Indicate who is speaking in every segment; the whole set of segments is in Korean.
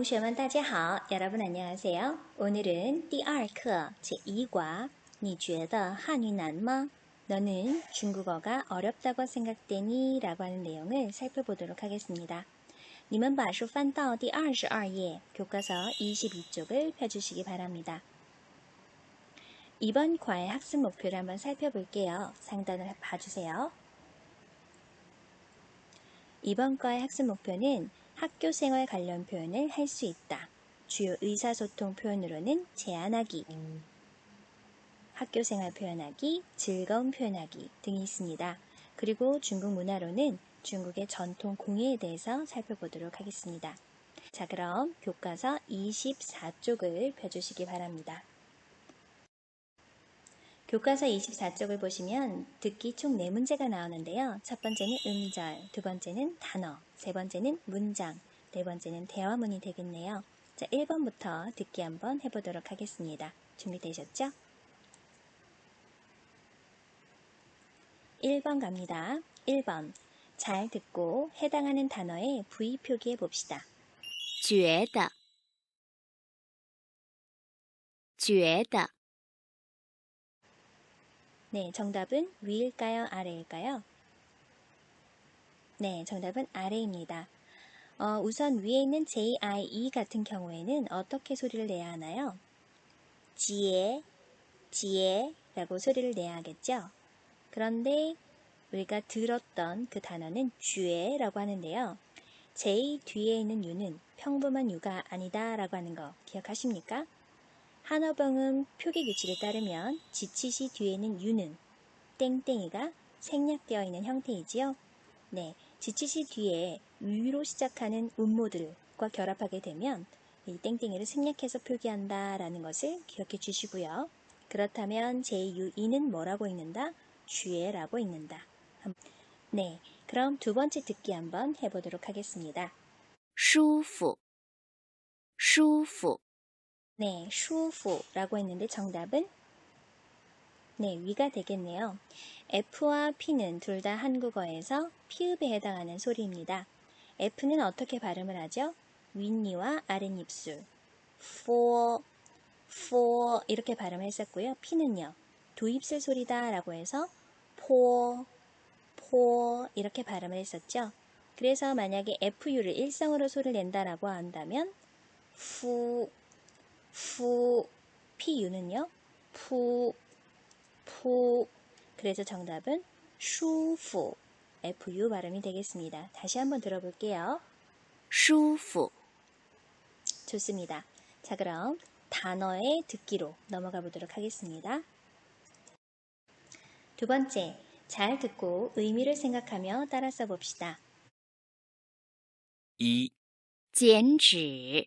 Speaker 1: 同学们大家好 여러분 안녕하세요. 오늘은 第二课 제2과 你觉得汉语难吗? 너는 중국어가 어렵다고 생각되니? 라고 하는 내용을 살펴보도록 하겠습니다. 你们把书翻到第二十二页 교과서 22쪽을 펴주시기 바랍니다. 이번 과의 학습 목표를 한번 살펴볼게요. 상단을 봐주세요. 이번 과의 학습 목표는 학교 생활 관련 표현을 할 수 있다. 주요 의사소통 표현으로는 제안하기, 학교 생활 표현하기, 즐거운 표현하기 등이 있습니다. 그리고 중국 문화로는 중국의 전통 공예에 대해서 살펴보도록 하겠습니다. 자, 그럼 교과서 24쪽을 펴주시기 바랍니다. 교과서 24쪽을 보시면 듣기 총 4문제가 나오는데요. 첫 번째는 음절, 두 번째는 단어, 세 번째는 문장, 네 번째는 대화문이 되겠네요. 자, 1번부터 듣기 한번 해보도록 하겠습니다. 준비되셨죠? 1번 갑니다. 1번. 잘 듣고 해당하는 단어에 V 표기해 봅시다.
Speaker 2: 觉得，觉得，
Speaker 1: 네, 정답은 위일까요? 아래일까요? 네, 정답은 아래입니다. 어, 우선 위에 있는 J, I, E 같은 경우에는 어떻게 소리를 내야 하나요? 지에, 지에 라고 소리를 내야 하겠죠? 그런데 우리가 들었던 그 단어는 쥐에 라고 하는데요. J 뒤에 있는 유는 평범한 유가 아니다 라고 하는 거 기억하십니까? 한어병음 표기 규칙에 따르면 지치시 뒤에는 유는 땡땡이가 생략되어 있는 형태이지요. 네, 지치시 뒤에 위로 시작하는 음모들과 결합하게 되면 이 땡땡이를 생략해서 표기한다라는 것을 기억해 주시고요. 그렇다면 제6이는 뭐라고 읽는다? 쥐에라고 읽는다. 네, 그럼 두 번째 듣기 한번 해보도록 하겠습니다.
Speaker 2: 舒服，舒服，
Speaker 1: 네, 슈프라고 했는데 정답은 네, 위가 되겠네요. F와 P는 둘 다 한국어에서 피읍에 해당하는 소리입니다. F는 어떻게 발음을 하죠? 윗니와 아랫입술. for, for 이렇게 발음을 했었고요. P는요. 두 입술 소리다 라고 해서 for, for 이렇게 발음을 했었죠. 그래서 만약에 FU를 일성으로 소리를 낸다라고 한다면 fu, 푸, 피유는요, 푸, 푸. 그래서 정답은 슈프, fu 발음이 되겠습니다. 다시 한번 들어볼게요.
Speaker 2: 舒服，
Speaker 1: 좋습니다. 자, 그럼 단어의 듣기로 넘어가 보도록 하겠습니다. 두 번째, 잘 듣고 의미를 생각하며 따라 써봅시다.
Speaker 3: 一、
Speaker 2: 剪纸，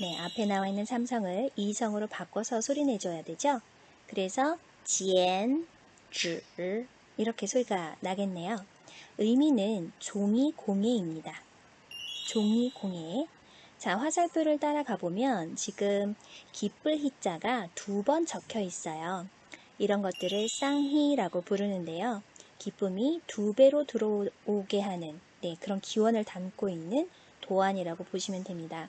Speaker 1: 네, 앞에 나와 있는 삼성을 이성으로 바꿔서 소리 내줘야 되죠? 그래서 剪纸 이렇게 소리가 나겠네요. 의미는 종이 공예입니다. 종이 공예. 자, 화살표를 따라가 보면 지금 기쁠 히자가 두 번 적혀 있어요. 이런 것들을 쌍희라고 부르는데요. 기쁨이 두 배로 들어오게 하는 네, 그런 기원을 담고 있는 도안이라고 보시면 됩니다.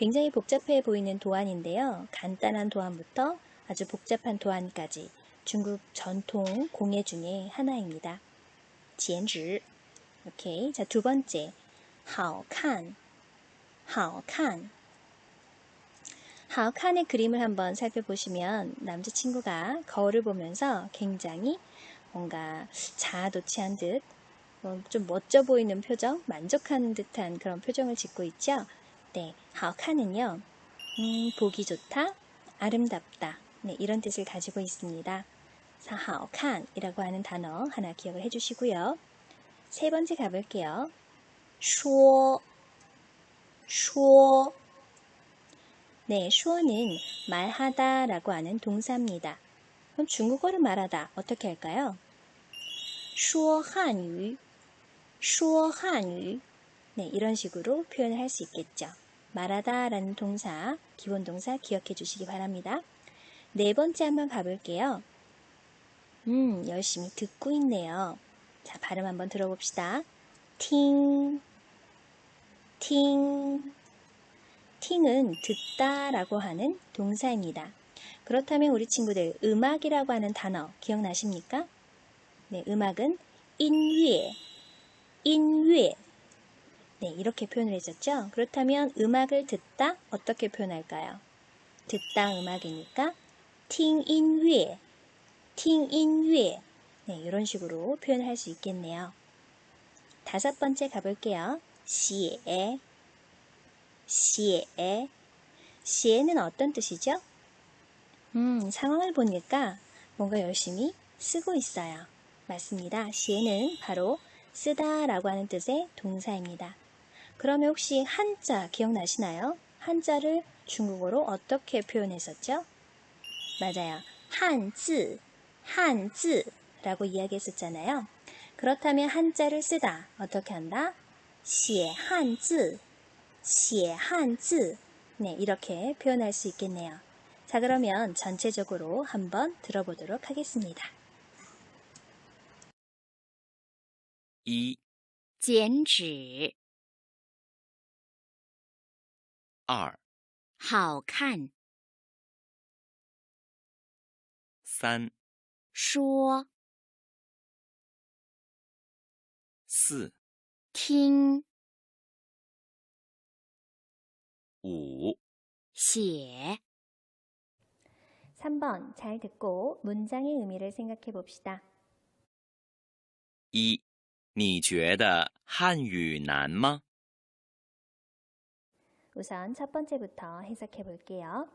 Speaker 1: 굉장히 복잡해 보이는 도안인데요. 간단한 도안부터 아주 복잡한 도안까지 중국 전통 공예 중에 하나입니다. 剪纸. 오케이. 자, 두 번째. 好看.好看. 好看의 그림을 한번 살펴보시면 남자친구가 거울을 보면서 굉장히 뭔가 자아도취한 듯, 뭐 좀 멋져 보이는 표정, 만족한 듯한 그런 표정을 짓고 있죠. 네, 好看은요, 음, 보기 좋다, 아름답다, 네, 이런 뜻을 가지고 있습니다. 好看이라고 하는 단어 하나 기억을 해주시고요. 세 번째 가볼게요. 说 쇼. 네, 쇼는 말하다 라고 하는 동사입니다. 그럼 중국어를 말하다 어떻게 할까요? 说汉语,说汉语. 네, 이런 식으로 표현을 할 수 있겠죠. 말하다 라는 동사, 기본 동사 기억해 주시기 바랍니다. 네 번째 한번 가볼게요. 음, 열심히 듣고 있네요. 자, 발음 한번 들어봅시다. 팅, 팅. 팅은 듣다 라고 하는 동사입니다. 그렇다면 우리 친구들 음악이라고 하는 단어 기억나십니까? 네, 음악은 인위에, 인위에. 네, 이렇게 표현을 했었죠. 그렇다면 음악을 듣다 어떻게 표현할까요? 듣다 음악이니까 팅인위에. 네, 이런 식으로 표현할 수 있겠네요. 다섯 번째 가볼게요. 시에. 시에는 어떤 뜻이죠? 음, 상황을 보니까 뭔가 열심히 쓰고 있어요. 맞습니다. 시에는 바로 쓰다 라고 하는 뜻의 동사입니다. 그러면 혹시 한자 기억나시나요? 한자를 중국어로 어떻게 표현했었죠? 맞아요. 한즈, 한즈라고 이야기했었잖아요. 그렇다면 한자를 쓰다 어떻게 한다? 写 한즈, 写 한즈. 네, 이렇게 표현할 수 있겠네요. 자, 그러면 전체적으로 한번 들어보도록 하겠습니다.
Speaker 3: 一、
Speaker 2: 剪纸，
Speaker 3: 二、
Speaker 2: 好看，
Speaker 3: 三、
Speaker 2: 说，
Speaker 3: 四、
Speaker 2: 听，
Speaker 3: 五、
Speaker 2: 写，
Speaker 1: 3번 잘 듣고 문장의 의미를 생각해 봅시다.
Speaker 3: 一，你觉得汉语难吗？
Speaker 1: 우선 첫 번째부터 해석해 볼게요.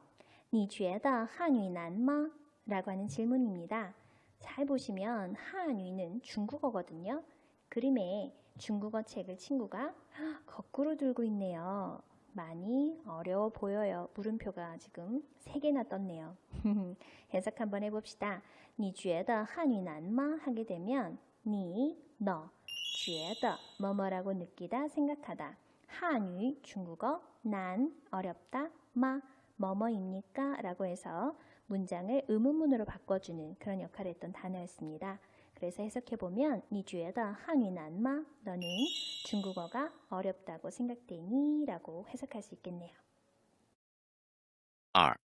Speaker 1: 你觉得汉语难吗? 라고 하는 질문입니다. 잘 보시면 한유는 중국어거든요. 그림에 중국어 책을 친구가 거꾸로 들고 있네요. 많이 어려워 보여요. 물음표가 지금 3개나 떴네요. 해석 한번 해봅시다. 你觉得汉语难吗? 하게 되면 你, 너, 觉得 뭐뭐라고 느끼다, 생각하다. 한유 중국어 난 어렵다 마 뭐뭐입니까? 라고 해서 문장을 의문문으로 바꿔주는 그런 역할을 했던 단어였습니다. 그래서 해석해보면 你觉得 한유 난마 너는 중국어가 어렵다고 생각되니? 라고 해석할 수 있겠네요.
Speaker 3: 二、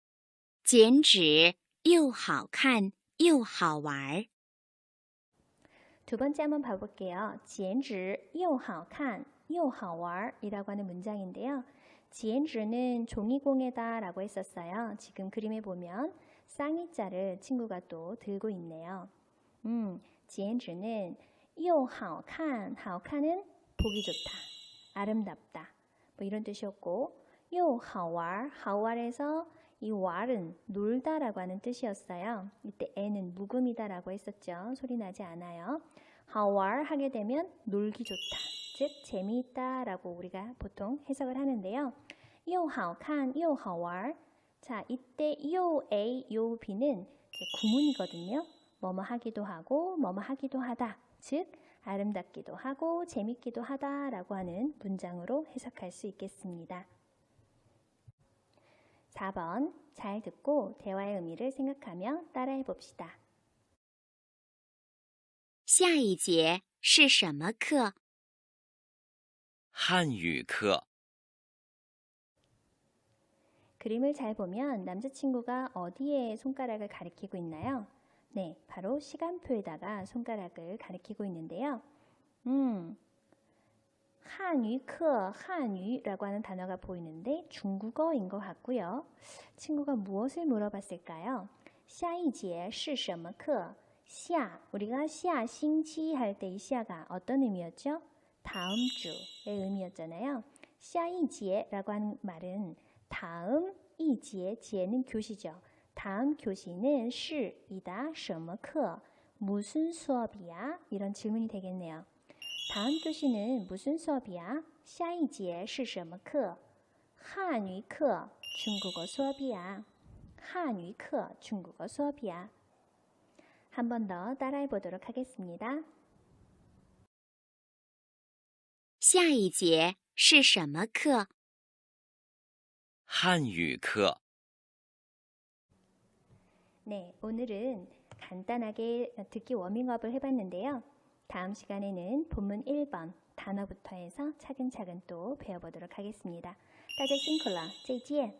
Speaker 2: 剪纸又好看又好玩。
Speaker 1: 두 번째 한번 봐볼게요. 剪纸又好看 又好玩 이라고 하는 문장인데요. 剪纸는 종이공예다 라고 했었어요. 지금 그림에 보면 쌍이자를 친구가 또 들고 있네요. 음, 剪纸는 又好看, 好看은 보기 좋다, 아름답다 뭐 이런 뜻이었고 又好玩, 好玩에서 이 war은 놀다라고 하는 뜻이었어요. 이때 애는 묵음이다라고 했었죠. 소리 나지 않아요. 好玩 하게 되면 놀기 좋다. 즉 재미있다라고 우리가 보통 해석을 하는데요. 又好看, 又好玩. 자, 이때 요 A, 요 B는 구문이거든요. 뭐뭐 하기도 하고 뭐뭐 하기도 하다. 즉 아름답기도 하고 재밌기도 하다라고 하는 문장으로 해석할 수 있겠습니다. 4번 잘 듣고 대화의 의미를 생각하며 따라해 봅시다.
Speaker 2: 下一节是什么课？
Speaker 3: 汉语课。
Speaker 1: 그림을 잘 보면 남자친구가 어디에 손가락을 가리키고 있나요? 네, 바로 시간표에다가 손가락을 가리키고 있는데요. 음, 한유课, 한유라고 하는 단어가 보이는데 중국어인 것 같고요. 친구가 무엇을 물어봤을까요? 下一节是什么课?下 우리가 下星期할 때 이 시아가 어떤 의미였죠? 다음 주의 의미였잖아요. 下一节라고 하는 말은 다음 이지의 지혜는 교시죠. 다음 교시는 시이다, 什么课? 무슨 수업이야? 이런 질문이 되겠네요. 다음 교시는 무슨 수업이야? 下一节是什么课? 한위课 중국어 수업이야. 한위课 중국어 수업이야. 한 번 더 따라해 보도록 하겠습니다.
Speaker 2: 下一节是什么课？
Speaker 3: 汉语课
Speaker 1: 네, 오늘은 간단하게 듣기 워밍업을 해봤는데요. 다음 시간에는 본문 1번 단어부터 해서 차근차근 또 배워보도록 하겠습니다. 大家辛苦了，再见。